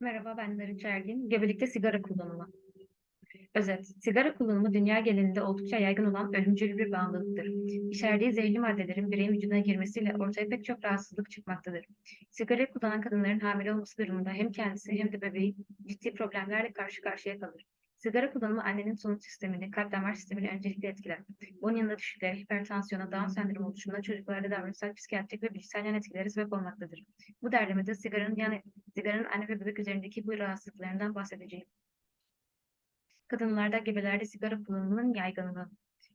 Merhaba, ben Narı Çergin. Gebelikte sigara kullanımı. Özet, sigara kullanımı dünya genelinde oldukça yaygın olan ölümcül bir bağımlılıktır. İçerdiği zehirli maddelerin bireyin vücuduna girmesiyle ortaya pek çok rahatsızlık çıkmaktadır. Sigara kullanan kadınların hamile olması durumunda hem kendisi hem de bebeği ciddi problemlerle karşı karşıya kalır. Sigara kullanımı annenin solunum sistemini, kalp damar sistemini öncelikle etkiler. Bunun yanında düşüklüğe, hipertansiyona, Down sendromu oluşumuna, çocuklarda davranışsal, psikiyatrik ve bilişsel yan etkileri sebep olmaktadır. Bu derlemede sigaranın yan sigaranın anne ve bebek üzerindeki bu rahatsızlıklarından bahsedeceğim. Kadınlarda, gebelerde sigara kullanımının yaygınlığı.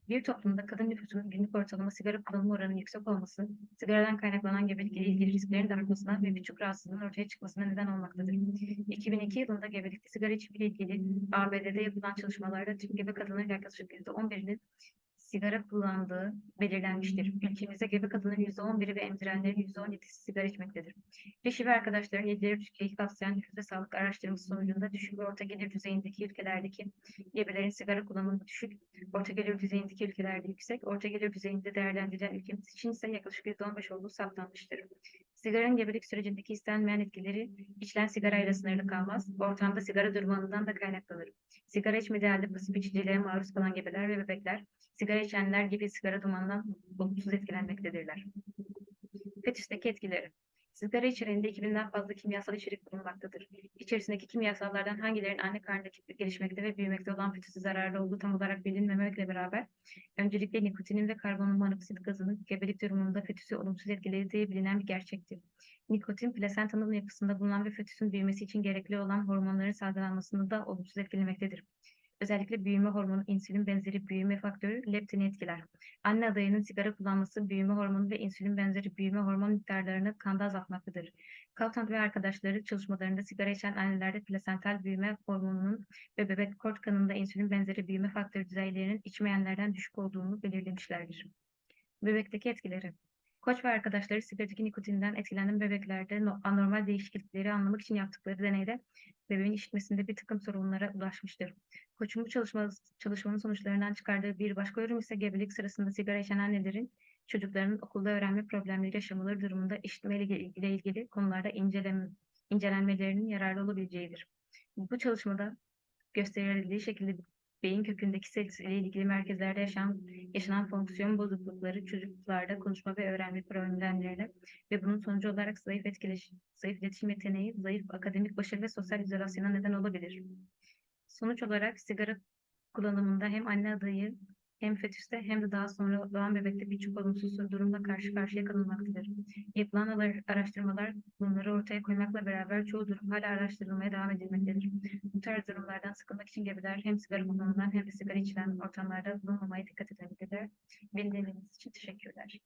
Bir toplumda kadın nüfusunun günlük ortalama sigara kullanımı oranının yüksek olması, sigaradan kaynaklanan gebelikle ilgili risklerin de artmasına ve birçok rahatsızlığın ortaya çıkmasına neden olmaktadır. 2002 yılında gebelikte sigara içimiyle ilgili ABD'de yapılan çalışmalarda tüm gebe kadınların yaklaşık %11'inin sigara kullandığı belirlenmiştir. Ülkemizde gebe kadının %11'i ve emzirenlerin %17'si sigara içmektedir. Reşi ve arkadaşların yedileri Türkiye'yi kapsayan nüfus sağlık araştırması sonucunda düşük ve orta gelir düzeyindeki ülkelerdeki gebelerin sigara kullanımı düşük, orta gelir düzeyindeki ülkelerde yüksek, orta gelir düzeyinde değerlendirilen ülkemiz için ise yaklaşık %15 olduğu saptanmıştır. Sigaranın gebelik sürecindeki istenmeyen etkileri içilen sigarayla sınırlı kalmaz, ortamda sigara durmanından da kaynaklanır. Sigara içmediği halde pasif içiciliğe maruz kalan gebeler ve bebekler, sigara içenler gibi sigara dumanından olumsuz etkilenmektedirler. Fetüsteki etkileri Sigara içeriğinde 2000'den fazla kimyasal içerik bulunmaktadır. İçerisindeki kimyasallardan hangilerinin anne karnındaki gelişmekte ve büyümekte olan fetüse zararlı olduğu tam olarak bilinmemekle beraber, öncelikle nikotinin ve karbonmonoksit gazının gebelik durumunda fetüsü olumsuz etkilediği bilinen bir gerçektir. Nikotin, plasentanın yapısında bulunan ve fetüsün büyümesi için gerekli olan hormonların salgılanmasını da olumsuz etkilemektedir. Özellikle büyüme hormonu, insülin benzeri büyüme faktörü leptini etkiler. Anne adayının sigara kullanması büyüme hormonu ve insülin benzeri büyüme hormon miktarlarını kanda azaltmaktadır. Kaltant ve arkadaşları çalışmalarında sigara içen annelerde plasental büyüme hormonunun ve bebek kort kanında insülin benzeri büyüme faktörü düzeylerinin içmeyenlerden düşük olduğunu belirlemişlerdir. Bebekteki etkileri Koç ve arkadaşları sigaradaki nikotinden etkilenen bebeklerde anormal değişiklikleri anlamak için yaptıkları deneyde bebeğin işitmesinde bir takım sorunlara ulaşmıştır. Koç'un bu çalışma, çalışmanın sonuçlarından çıkardığı bir başka yorum ise gebelik sırasında sigara içen annelerin çocuklarının okulda öğrenme problemleri yaşamaları durumunda işitme ile ilgili konularda inceleme, incelenmelerinin yararlı olabileceğidir. Bu çalışmada gösterildiği şekilde beyin kökündeki sel ile ilgili merkezlerde yaşanan, yaşanan fonksiyon bozuklukları çocuklarda konuşma ve öğrenme problemlerine ve bunun sonucu olarak zayıf etkileşim, zayıf iletişim yeteneği, zayıf akademik başarı ve sosyal izolasyona neden olabilir. Sonuç olarak sigara kullanımında hem anne adayı hem fetüste hem de daha sonra doğan bebekte birçok olumsuz durumla karşı karşıya kalınmaktadır. Yapılan araştırmalar bunları ortaya koymakla beraber çoğu durum hala araştırılmaya devam edilmektedir. Bu tarz durumlardan sıkılmak için gebeler hem sigara kullanılan hem de sigara içilen ortamlarda bulunmamaya dikkat etmelidirler. Beni dinlediğiniz için teşekkürler.